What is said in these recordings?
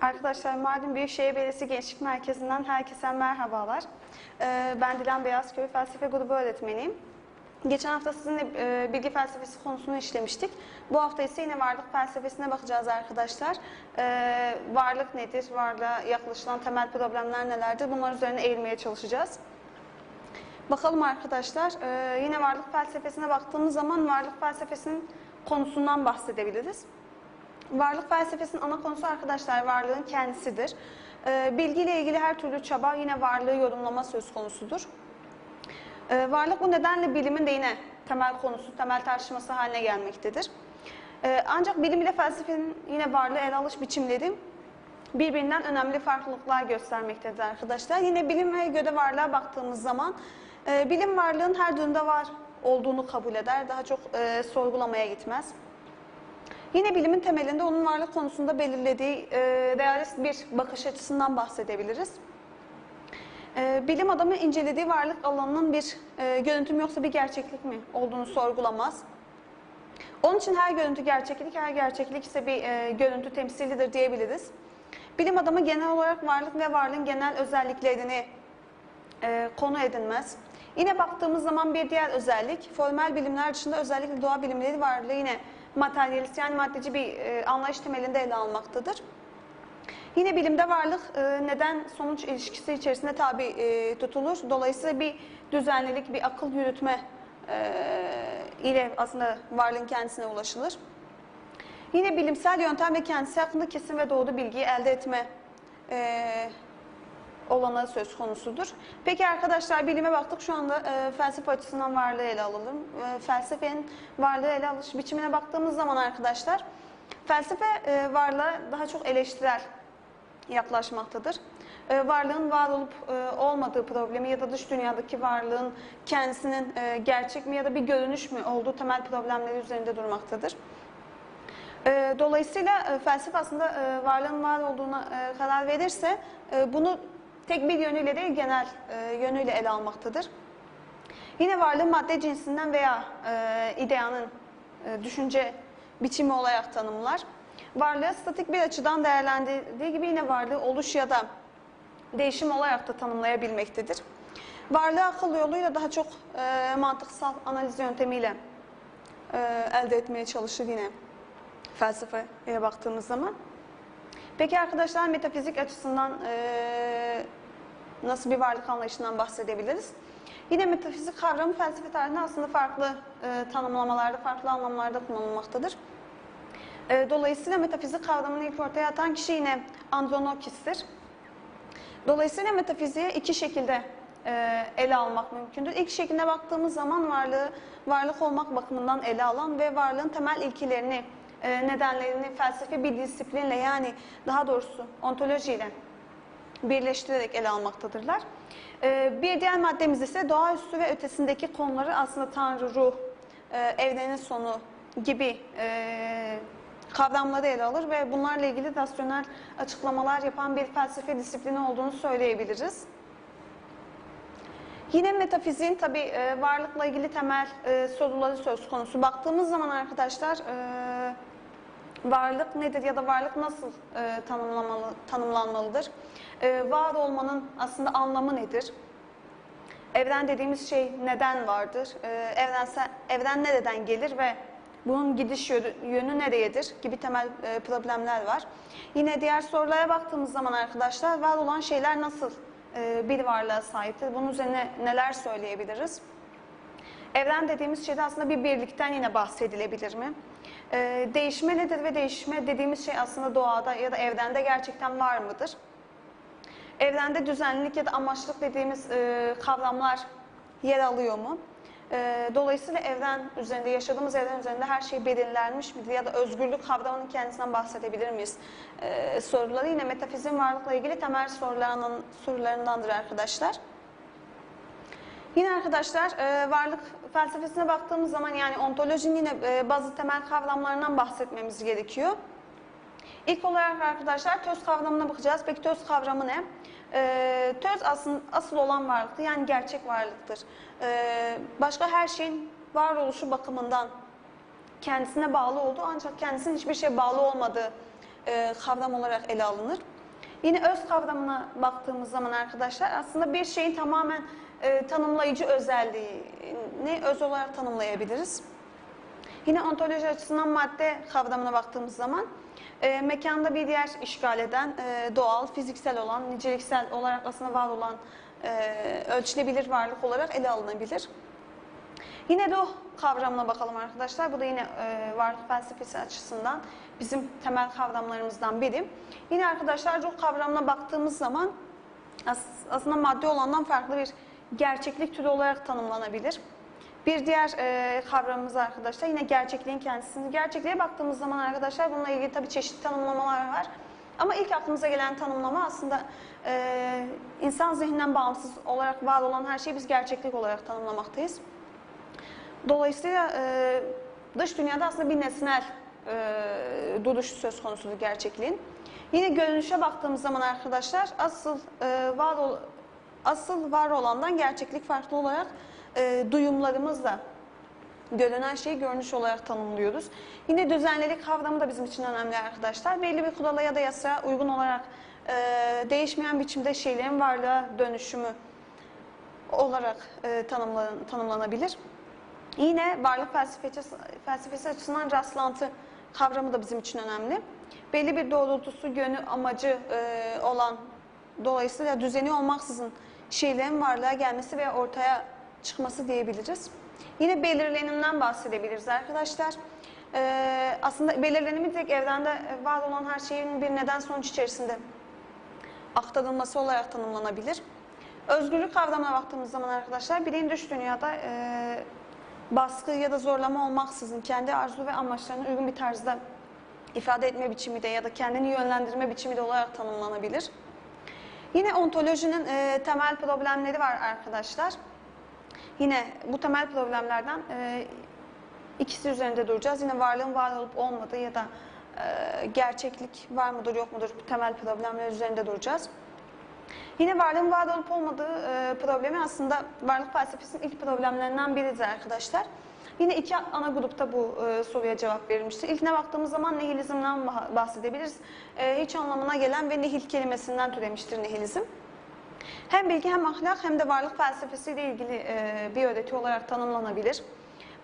Arkadaşlar Mardin Büyükşehir Belediyesi Gençlik Merkezi'nden herkese merhabalar. Ee, Ben Dilan Beyazköy Felsefe Grubu öğretmeniyim. Geçen hafta sizinle e, bilgi felsefesi konusunu işlemiştik. Bu hafta ise yine varlık felsefesine bakacağız arkadaşlar. Ee, Varlık nedir? Varlığa yaklaşılan temel problemler nelerdir? Bunlar üzerine eğilmeye çalışacağız. Bakalım arkadaşlar, e, yine varlık felsefesine baktığımız zaman varlık felsefesinin konusundan bahsedebiliriz. Varlık felsefesinin ana konusu arkadaşlar varlığın kendisidir. Ee, bilgiyle ilgili her türlü çaba yine varlığı yorumlama söz konusudur. Ee, varlık bu nedenle bilimin de yine temel konusu, temel tartışması haline gelmektedir. Ee, ancak bilim ile felsefenin yine varlığı ele alış biçimleri birbirinden önemli farklılıklar göstermektedir arkadaşlar. Yine bilim ve göde varlığa baktığımız zaman e, bilim varlığın her durumda var olduğunu kabul eder. Daha çok e, sorgulamaya gitmez. Yine bilimin temelinde onun varlık konusunda belirlediği e, realist bir bakış açısından bahsedebiliriz. E, bilim adamı incelediği varlık alanının bir e, görüntü mü yoksa bir gerçeklik mi olduğunu sorgulamaz. Onun için her görüntü gerçeklik, her gerçeklik ise bir e, görüntü temsilidir diyebiliriz. Bilim adamı genel olarak varlık ve varlığın genel özelliklerini e, konu edinmez. Yine baktığımız zaman bir diğer özellik, formel bilimler dışında özellikle doğa bilimleri varlığı yine materyalist yani maddeci bir e, anlayış temelinde ele almaktadır. Yine bilimde varlık e, neden sonuç ilişkisi içerisinde tabi e, tutulur. Dolayısıyla bir düzenlilik, bir akıl yürütme e, ile aslında varlığın kendisine ulaşılır. Yine bilimsel yöntem ve kendisi hakkında kesin ve doğru bilgiyi elde etme e, olanağı söz konusudur. Peki arkadaşlar bilime baktık. Şu anda e, felsefe açısından varlığı ele alalım. E, felsefenin varlığı ele alış biçimine baktığımız zaman arkadaşlar felsefe e, varlığa daha çok eleştirel yaklaşmaktadır. E, varlığın var olup e, olmadığı problemi ya da dış dünyadaki varlığın kendisinin e, gerçek mi ya da bir görünüş mü olduğu temel problemleri üzerinde durmaktadır. E, Dolayısıyla e, felsefe aslında e, varlığın var olduğuna karar verirse bunu tek bir yönüyle değil genel e, yönüyle ele almaktadır. Yine varlığı madde cinsinden veya e, ideanın e, düşünce biçimi olarak tanımlar. Varlığı statik bir açıdan değerlendirdiği gibi yine varlığı oluş ya da değişim olarak da tanımlayabilmektedir. Varlığı akıl yoluyla daha çok e, mantıksal analiz yöntemiyle e, elde etmeye çalışır yine felsefeye baktığımız zaman. Peki arkadaşlar metafizik açısından e, nasıl bir varlık anlayışından bahsedebiliriz? Yine metafizik kavramı felsefe tarihinde aslında farklı e, tanımlamalarda, farklı anlamlarda kullanılmaktadır. E, dolayısıyla metafizik kavramını ilk ortaya atan kişi yine Andronakis'tir. Dolayısıyla metafiziği iki şekilde e, ele almak mümkündür. İlk şekline baktığımız zaman varlığı varlık olmak bakımından ele alan ve varlığın temel ilkelerini, e, nedenlerini felsefi bir disiplinle yani daha doğrusu ontolojiyle birleştirerek ele almaktadırlar. E, bir diğer maddemiz ise doğaüstü ve ötesindeki konuları aslında Tanrı, ruh, e, evrenin sonu gibi e, kavramları ele alır ve bunlarla ilgili rasyonel açıklamalar yapan bir felsefe disiplini olduğunu söyleyebiliriz. Yine metafiziğin tabi e, varlıkla ilgili temel soruları söz konusu. Baktığımız zaman arkadaşlar varlık nedir ya da varlık nasıl e, tanımlamalı, tanımlanmalıdır? E, var olmanın aslında anlamı nedir? Evren dediğimiz şey neden vardır? E, evrensel, evren nereden gelir ve bunun gidiş yönü nereyedir gibi temel e, problemler var. Yine diğer sorulara baktığımız zaman arkadaşlar var olan şeyler nasıl e, bir varlığa sahiptir? Bunun üzerine neler söyleyebiliriz? Evren dediğimiz şeyde aslında bir birlikten yine bahsedilebilir mi? E, değişme nedir ve değişme dediğimiz şey aslında doğada ya da evrende gerçekten var mıdır? Evrende düzenlilik ya da amaçlık dediğimiz e, kavramlar yer alıyor mu? E, dolayısıyla evren üzerinde, yaşadığımız evren üzerinde her şey belirlenmiş midir? Ya da özgürlük kavramının kendisinden bahsedebilir miyiz? E, soruları yine metafizin varlıkla ilgili temel sorularından, sorularındandır arkadaşlar. Yine arkadaşlar e, varlık felsefesine baktığımız zaman yani ontolojinin yine e, bazı temel kavramlarından bahsetmemiz gerekiyor. İlk olarak arkadaşlar töz kavramına bakacağız. Peki töz kavramı ne? Ee, töz asıl, asıl olan varlıktır. Yani gerçek varlıktır. Başka her şeyin varoluşu bakımından kendisine bağlı olduğu ancak kendisinin hiçbir şeye bağlı olmadığı e, kavram olarak ele alınır. Yine öz kavramına baktığımız zaman arkadaşlar aslında bir şeyin tamamen e, tanımlayıcı özelliğini öz olarak tanımlayabiliriz. Yine ontoloji açısından madde kavramına baktığımız zaman e, mekanda bir yer işgal eden, e, doğal, fiziksel olan, niceliksel olarak aslında var olan e, ölçülebilir varlık olarak ele alınabilir. Yine ruh kavramına bakalım arkadaşlar. Bu da yine e, varlık felsefesi açısından bizim temel kavramlarımızdan biri. Yine arkadaşlar ruh kavramına baktığımız zaman as- aslında madde olandan farklı bir gerçeklik türü olarak tanımlanabilir. Bir diğer e, kavramımız arkadaşlar yine gerçekliğin kendisini. Gerçekliğe baktığımız zaman arkadaşlar bununla ilgili tabii çeşitli tanımlamalar var. Ama ilk aklımıza gelen tanımlama aslında e, insan zihninden bağımsız olarak var olan her şeyi biz gerçeklik olarak tanımlamaktayız. Dolayısıyla e, dış dünyada aslında bir nesnel e, duruş söz konusudur gerçekliğin. Yine görünüşe baktığımız zaman arkadaşlar asıl e, var ol, asıl var olandan gerçeklik farklı olarak e, duyumlarımızla görünen şeyi görünüş olarak tanımlıyoruz. Yine düzenlilik kavramı da bizim için önemli arkadaşlar. Belli bir kurala ya da yasaya uygun olarak e, değişmeyen biçimde şeylerin varlığa dönüşümü olarak e, tanımlan, tanımlanabilir. Yine varlık felsefesi, felsefesi açısından rastlantı kavramı da bizim için önemli. Belli bir doğrultusu, yönü, amacı e, olan, dolayısıyla düzeni olmaksızın şeylerin varlığa gelmesi ve ortaya çıkması diyebiliriz. Yine belirlenimden bahsedebiliriz arkadaşlar. E, aslında belirlenimi direkt evrende var olan her şeyin bir neden sonuç içerisinde aktarılması olarak tanımlanabilir. Özgürlük kavramına baktığımız zaman arkadaşlar bireyin dış dünyada e, baskı ya da zorlama olmaksızın kendi arzu ve amaçlarına uygun bir tarzda ifade etme biçimi de ya da kendini yönlendirme biçimi de olarak tanımlanabilir. Yine ontolojinin e, temel problemleri var arkadaşlar. Yine bu temel problemlerden e, ikisi üzerinde duracağız. Yine varlığın var olup olmadığı ya da e, gerçeklik var mıdır yok mudur bu temel problemler üzerinde duracağız. Yine varlığın var olup olmadığı e, problemi aslında varlık felsefesinin ilk problemlerinden biridir arkadaşlar. Yine iki ana grupta bu e, soruya cevap verilmiştir. İlkine baktığımız zaman nihilizmden bah- bahsedebiliriz. E, hiç anlamına gelen ve nihil kelimesinden türemiştir nihilizm. Hem bilgi hem ahlak hem de varlık felsefesiyle ilgili e, bir öğreti olarak tanımlanabilir.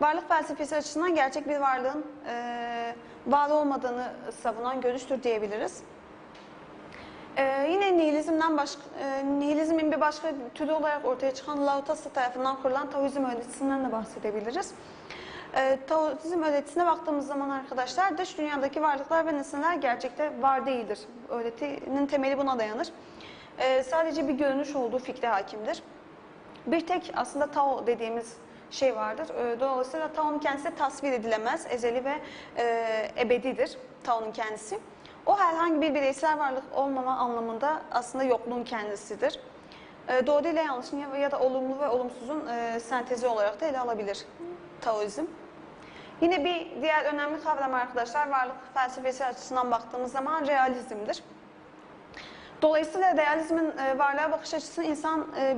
Varlık felsefesi açısından gerçek bir varlığın e, var olmadığını savunan görüştür diyebiliriz. Ee, yine nihilizmden başka, e, nihilizmin bir başka türü olarak ortaya çıkan Lao-Tzu tarafından kurulan Taoizm öğretisinden de bahsedebiliriz. Ee, Taoizm öğretisine baktığımız zaman arkadaşlar dış dünyadaki varlıklar ve nesneler gerçekte var değildir. Öğretinin temeli buna dayanır. Ee, sadece bir görünüş olduğu fikri hakimdir. Bir tek aslında Tao dediğimiz şey vardır. Ee, Dolayısıyla Tao'nun kendisi tasvir edilemez, ezeli ve e, ebedidir Tao'nun kendisi. O herhangi bir bireysel varlık olmama anlamında aslında yokluğun kendisidir. E, doğru ile yanlışın ya, ya da olumlu ve olumsuzun e, sentezi olarak da ele alabilir Taoizm. Yine bir diğer önemli kavram arkadaşlar varlık felsefesi açısından baktığımız zaman realizmdir. Dolayısıyla realizmin e, varlığa bakış açısı insan e,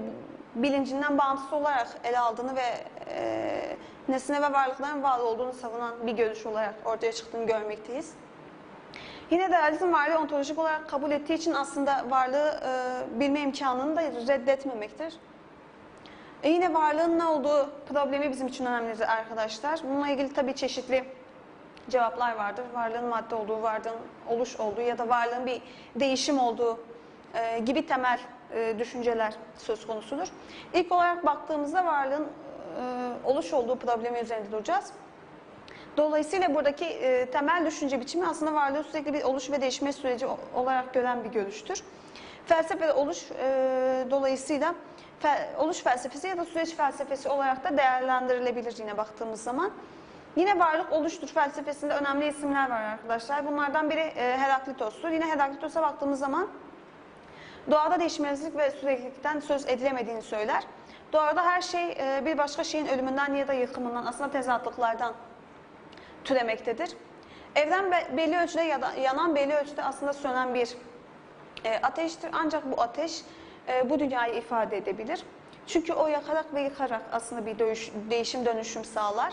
bilincinden bağımsız olarak ele aldığını ve e, nesne ve varlıkların var olduğunu savunan bir görüş olarak ortaya çıktığını görmekteyiz. Yine de realizm varlığı ontolojik olarak kabul ettiği için aslında varlığı e, bilme imkanını da reddetmemektir. E yine varlığın ne olduğu problemi bizim için önemlidir arkadaşlar. Bununla ilgili tabii çeşitli cevaplar vardır. Varlığın madde olduğu, varlığın oluş olduğu ya da varlığın bir değişim olduğu e, gibi temel e, düşünceler söz konusudur. İlk olarak baktığımızda varlığın e, oluş olduğu problemi üzerinde duracağız. Dolayısıyla buradaki e, temel düşünce biçimi aslında varlığı sürekli bir oluş ve değişme süreci olarak gören bir görüştür. Felsefe oluş e, dolayısıyla fe, oluş felsefesi ya da süreç felsefesi olarak da değerlendirilebilir yine baktığımız zaman. Yine varlık oluştur felsefesinde önemli isimler var arkadaşlar. Bunlardan biri e, Heraklitos'tur. Yine Heraklitos'a baktığımız zaman doğada değişmezlik ve süreklilikten söz edilemediğini söyler. Doğada her şey e, bir başka şeyin ölümünden ya da yıkımından aslında tezatlıklardan türemektedir. Evren be- belli ölçüde ya yanan belli ölçüde aslında sönen bir e, ateştir. Ancak bu ateş e, bu dünyayı ifade edebilir. Çünkü o yakarak ve yıkarak aslında bir dönüş- değişim dönüşüm sağlar.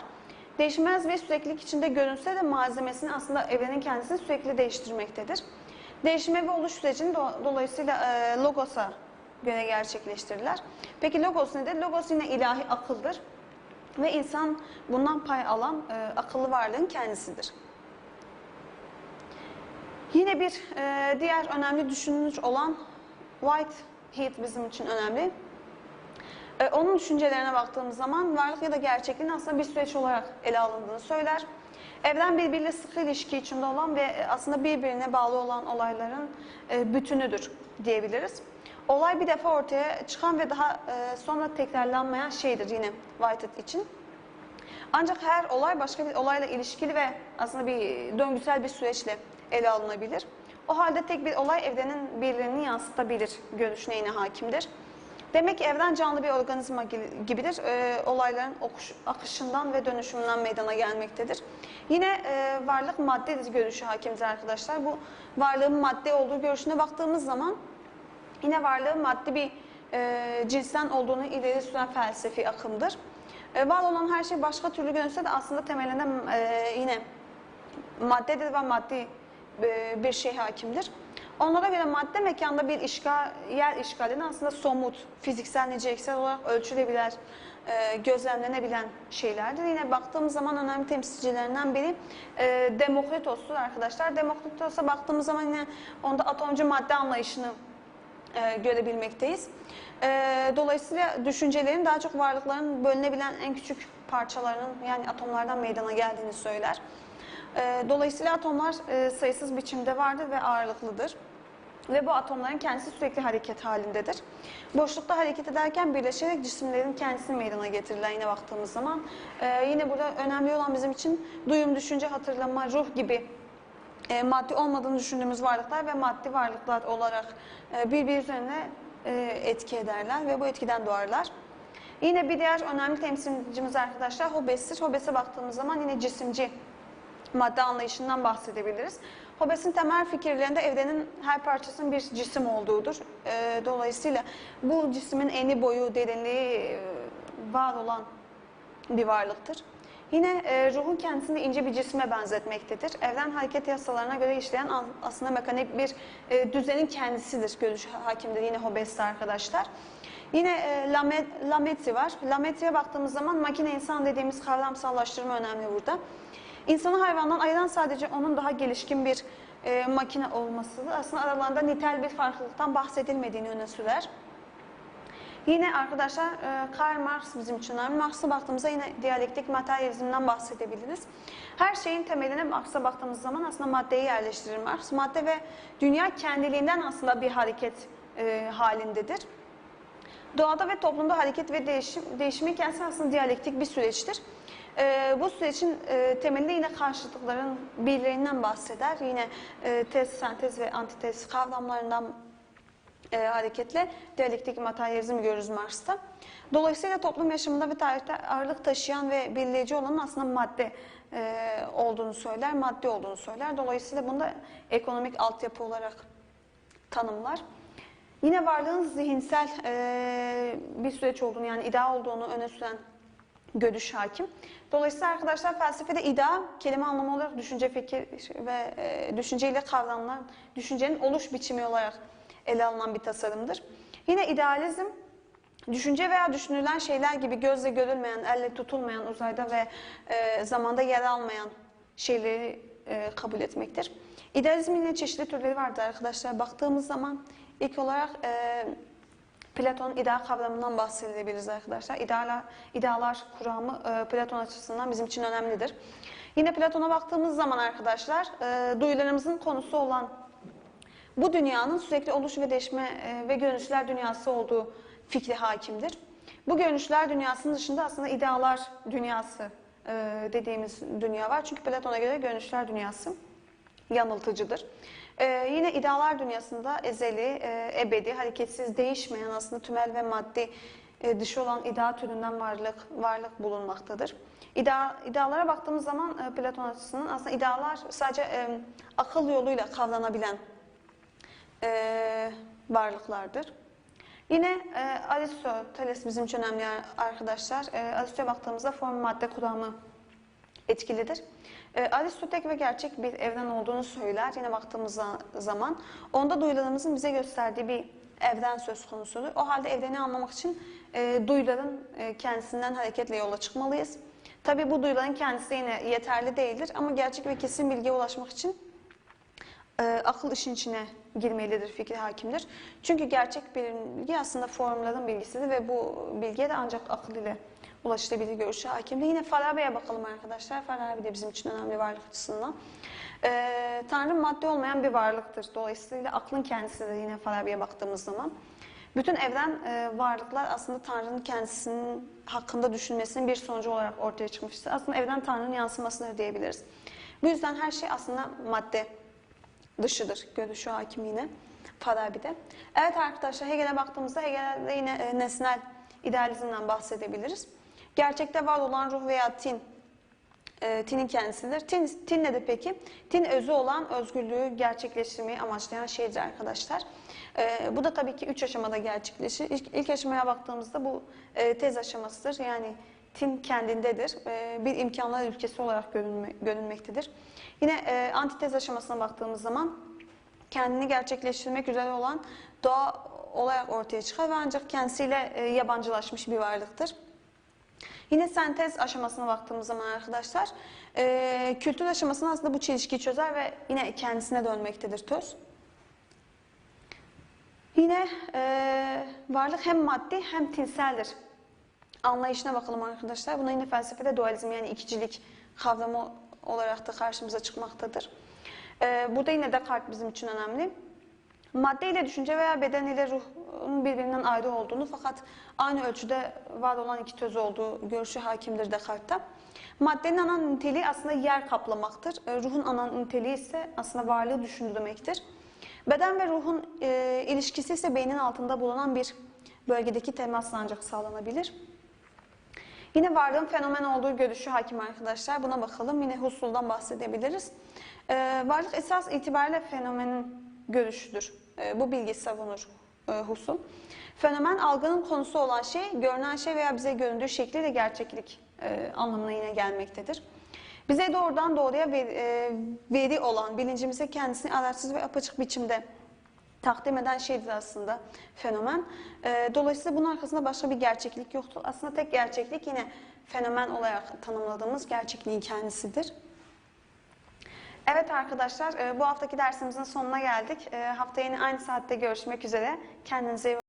Değişmez ve süreklilik içinde görünse de malzemesini aslında evrenin kendisini sürekli değiştirmektedir. Değişme ve oluş sürecini do- dolayısıyla e, logosa göre gerçekleştirirler. Peki logos nedir? Logos yine ilahi akıldır ve insan bundan pay alan e, akıllı varlığın kendisidir. Yine bir e, diğer önemli düşünür olan Whitehead bizim için önemli. E, onun düşüncelerine baktığımız zaman varlık ya da gerçekliğin aslında bir süreç olarak ele alındığını söyler. Evren birbiriyle sıkı ilişki içinde olan ve e, aslında birbirine bağlı olan olayların e, bütünüdür diyebiliriz. Olay bir defa ortaya çıkan ve daha e, sonra tekrarlanmayan şeydir yine Whitehead için. Ancak her olay başka bir olayla ilişkili ve aslında bir döngüsel bir süreçle ele alınabilir. O halde tek bir olay evrenin birliğini yansıtabilir görüşüne yine hakimdir. Demek ki evren canlı bir organizma gi- gibidir. Ee, olayların okuş- akışından ve dönüşümünden meydana gelmektedir. Yine e, varlık maddedir görüşü hakimdir arkadaşlar. Bu varlığın madde olduğu görüşüne baktığımız zaman Yine varlığın maddi bir e, cinsten olduğunu ileri süren felsefi akımdır. E, var olan her şey başka türlü görünse de aslında temelinde e, yine maddedir ve maddi e, bir şey hakimdir. Onlara göre madde mekanda bir işgal, yer işgalinin aslında somut, fiziksel, niceliksel olarak ölçülebilen, e, gözlemlenebilen şeylerdir. Yine baktığımız zaman önemli temsilcilerinden biri e, Demokritos'tur arkadaşlar. Demokritos'a baktığımız zaman yine onda atomcu madde anlayışını e, görebilmekteyiz. E, dolayısıyla düşüncelerin daha çok varlıkların bölünebilen en küçük parçalarının yani atomlardan meydana geldiğini söyler. E, dolayısıyla atomlar e, sayısız biçimde vardır ve ağırlıklıdır. Ve bu atomların kendisi sürekli hareket halindedir. Boşlukta hareket ederken birleşerek cisimlerin kendisini meydana getirirler yine baktığımız zaman. E, yine burada önemli olan bizim için duyum, düşünce, hatırlama, ruh gibi e, maddi olmadığını düşündüğümüz varlıklar ve maddi varlıklar olarak e, birbiri e, etki ederler ve bu etkiden doğarlar. Yine bir diğer önemli temsilcimiz arkadaşlar Hobbes'tir. Hobbes'e baktığımız zaman yine cisimci madde anlayışından bahsedebiliriz. Hobbes'in temel fikirlerinde evrenin her parçasının bir cisim olduğudur. E, dolayısıyla bu cismin eni boyu, derinliği e, var olan bir varlıktır. Yine e, ruhun kendisini ince bir cisme benzetmektedir. Evren hareket yasalarına göre işleyen aslında mekanik bir e, düzenin kendisidir görüş hakimdir yine Hobbes'te arkadaşlar. Yine e, Lame, Lametri var. Lametri'ye baktığımız zaman makine insan dediğimiz kavramsallaştırma önemli burada. İnsanı hayvandan ayıran sadece onun daha gelişkin bir e, makine olmasıdır. Aslında aralarında nitel bir farklılıktan bahsedilmediğini öne sürer. Yine arkadaşlar e, Karl Marx bizim için önemli. Marx'a baktığımızda yine diyalektik materyalizmden bahsedebiliriz. Her şeyin temeline Marx'a baktığımız zaman aslında maddeyi yerleştirir Marx. Madde ve dünya kendiliğinden aslında bir hareket e, halindedir. Doğada ve toplumda hareket ve değişim, değişimin kendisi aslında diyalektik bir süreçtir. Ee, bu sürecin e, temelinde yine karşıtlıkların birbirinden bahseder. Yine e, tez, sentez ve antitez kavramlarından e, hareketle diyalektik materyalizmi görürüz Marx'ta. Dolayısıyla toplum yaşamında ve tarihte ağırlık taşıyan ve belirleyici olan aslında madde e, olduğunu söyler, madde olduğunu söyler. Dolayısıyla bunu da ekonomik altyapı olarak tanımlar. Yine varlığın zihinsel e, bir süreç olduğunu yani iddia olduğunu öne süren görüş hakim. Dolayısıyla arkadaşlar felsefede iddia kelime anlamı olarak düşünce, fikir ve e, düşünceyle kavranılan düşüncenin oluş biçimi olarak ele alınan bir tasarımdır. Yine idealizm düşünce veya düşünülen şeyler gibi gözle görülmeyen, elle tutulmayan, uzayda ve e, zamanda yer almayan şeyleri e, kabul etmektir. İdealizmin yine çeşitli türleri vardır arkadaşlar. Baktığımız zaman ilk olarak e, Platon'un ideal kavramından bahsedebiliriz arkadaşlar. İdealar, idealar kuramı e, Platon açısından bizim için önemlidir. Yine Platon'a baktığımız zaman arkadaşlar e, duyularımızın konusu olan bu dünyanın sürekli oluş ve değişme e, ve görünüşler dünyası olduğu fikri hakimdir. Bu görünüşler dünyasının dışında aslında idealar dünyası e, dediğimiz dünya var. Çünkü Platon'a göre görünüşler dünyası yanıltıcıdır. Ee, yine idealar dünyasında ezeli, e, ebedi, hareketsiz, değişmeyen aslında tümel ve maddi e, dışı olan idea türünden varlık varlık bulunmaktadır. İdea, idealara baktığımız zaman e, Platon açısından aslında idealar sadece e, akıl yoluyla kavranabilen e, varlıklardır. Yine e, Aristoteles bizim için önemli arkadaşlar. E, Aristo'ya baktığımızda form madde kuramı etkilidir. E, Aristo tek ve gerçek bir evren olduğunu söyler. Yine baktığımız za- zaman onda duyularımızın bize gösterdiği bir evren söz konusudur. O halde evreni anlamak için e, duyuların e, kendisinden hareketle yola çıkmalıyız. Tabii bu duyuların kendisi yine yeterli değildir ama gerçek ve kesin bilgiye ulaşmak için e, akıl işin içine girmelidir, fikir hakimdir. Çünkü gerçek bilgi aslında formların bilgisidir ve bu bilgiye de ancak akıl ile ulaşılabilir görüşü hakimdir. Yine Farabi'ye bakalım arkadaşlar. Farabi de bizim için önemli varlık açısından. E, Tanrı madde olmayan bir varlıktır. Dolayısıyla aklın kendisidir yine Farabi'ye baktığımız zaman. Bütün evren e, varlıklar aslında Tanrı'nın kendisinin hakkında düşünmesinin bir sonucu olarak ortaya çıkmıştır. Aslında evren Tanrı'nın yansımasıdır diyebiliriz. Bu yüzden her şey aslında madde dışıdır görüşü hakim yine Farabi'de. Evet arkadaşlar Hegel'e baktığımızda Hegel'de yine e, nesnel idealizmden bahsedebiliriz. Gerçekte var olan ruh veya tin, e, tinin kendisidir. Tin, tin nedir peki? Tin özü olan özgürlüğü gerçekleştirmeyi amaçlayan şeydir arkadaşlar. E, bu da tabii ki üç aşamada gerçekleşir. İlk, ilk aşamaya baktığımızda bu e, tez aşamasıdır. Yani tin kendindedir. E, bir imkanlar ülkesi olarak görünme, görünmektedir. Yine e, antitez aşamasına baktığımız zaman kendini gerçekleştirmek üzere olan doğa olarak ortaya çıkar ve ancak kendisiyle e, yabancılaşmış bir varlıktır. Yine sentez aşamasına baktığımız zaman arkadaşlar, e, kültür aşamasında aslında bu çelişkiyi çözer ve yine kendisine dönmektedir töz. Yine e, varlık hem maddi hem tinseldir. Anlayışına bakalım arkadaşlar. Buna yine felsefede dualizm yani ikicilik kavramı olarak da karşımıza çıkmaktadır. E, burada yine Descartes bizim için önemli. Madde ile düşünce veya beden ile ruhun birbirinden ayrı olduğunu fakat aynı ölçüde var olan iki töz olduğu görüşü hakimdir Descartes'ta. Maddenin ana niteliği aslında yer kaplamaktır. E, Ruhun ana niteliği ise aslında varlığı düşündürmektir. Beden ve ruhun e, ilişkisi ise beynin altında bulunan bir bölgedeki temasla ancak sağlanabilir. Yine varlığın fenomen olduğu görüşü hakim arkadaşlar. Buna bakalım. Yine Husserl'dan bahsedebiliriz. Ee, varlık esas itibariyle fenomenin görüşüdür. Ee, bu bilgi savunur e, Husserl. Fenomen algının konusu olan şey, görünen şey veya bize göründüğü şekliyle gerçeklik e, anlamına yine gelmektedir. Bize doğrudan doğruya veri, e, veri olan, bilincimize kendisini araçsız ve apaçık biçimde takdim eden şeydir aslında fenomen. Ee, dolayısıyla bunun arkasında başka bir gerçeklik yoktur. Aslında tek gerçeklik yine fenomen olarak tanımladığımız gerçekliğin kendisidir. Evet arkadaşlar e, bu haftaki dersimizin sonuna geldik. E, Haftaya yine aynı saatte görüşmek üzere. Kendinize iyi